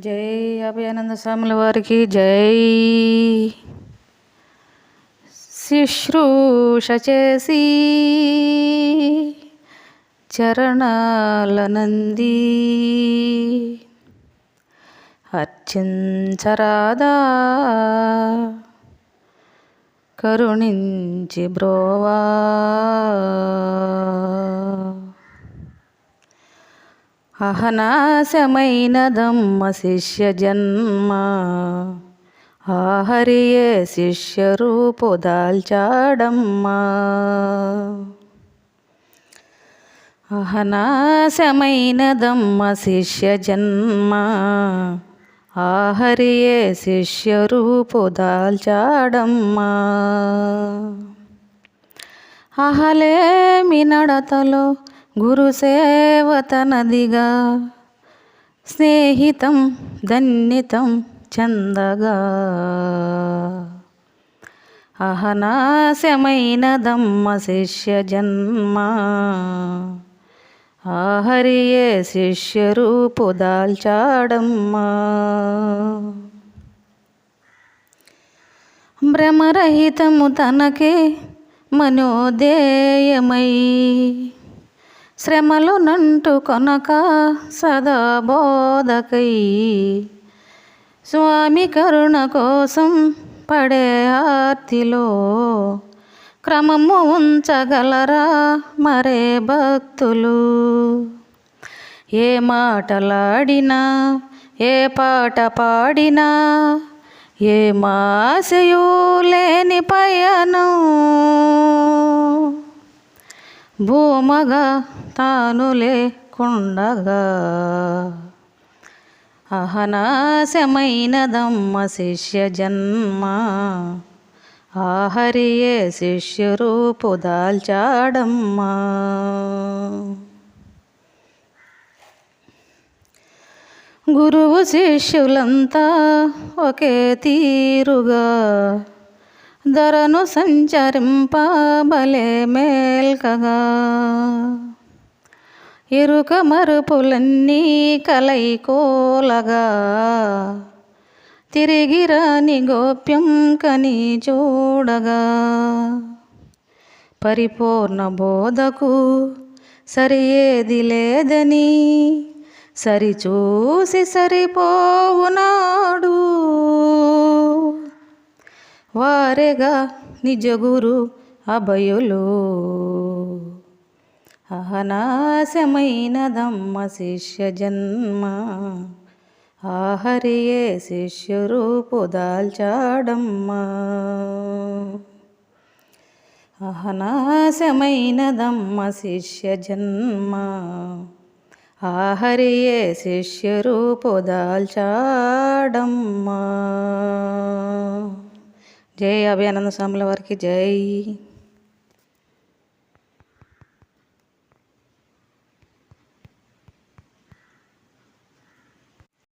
జై అభయానంద స్వాముల వారికి జై. శుశ్రూష చేసి చరణాలనంది. అర్చించరాదా. కరుణించి బ్రోవా. అహనాశమైనదమ్మ శిష్య జన్మ ఆహరియే శిష్య రూపు దాల్చాడమ్మా. అహనాశమైనదమ్మ శిష్య జన్మ ఆహరియే శిష్య రూపు దాల్చాడమ్మా. అహలేమి నడతలో గురుసేవతనదిగా స్నేహితం దన్నితం చందగా. అహనాశమైనదమ్మ శిష్య జన్మ. ఆహరియే శిష్య రూపు దాల్చాడమ్మా. భ్రమరహితము తనకే మనోదేయమై శ్రమలు నంటు కొనక సదా బోధకై. స్వామి కరుణ కోసం పడే ఆర్తిలో క్రమము ఉంచగలరా మరే భక్తులు? ఏ మాటలాడినా ఏ పాట పాడినా ఏ మాసయూ లేని పయనం? భూమగా తాను లేకుండగా అహనాశమైనదమ్మ శిష్య జన్మ. ఆహరియే శిష్య రూపు దాల్చాడమ్మా. గురువు శిష్యులంతా ఒకే తీరుగా. ధరను సంచరింపబలే మేల్కగా. ఎరుక మరుపులన్నీ కలైకోలగా తిరిగి రాని గోప్యం కని చూడగా. పరిపూర్ణ బోధకు సరి ఏది లేదని సరిచూసి సరిపోవునాడు. వారెగా నిజ గురు అభయులు అహనాశమైనదమ్మ శిష్య జన్మ ఆహరియే శిష్య దాల్చాడమ్మ అహనాశమైనదమ్మ శిష్య జన్మ ఆహరియే శిష్య దాల్చాడమ్మ జై అభయానంద స్వాముల వారికి జై.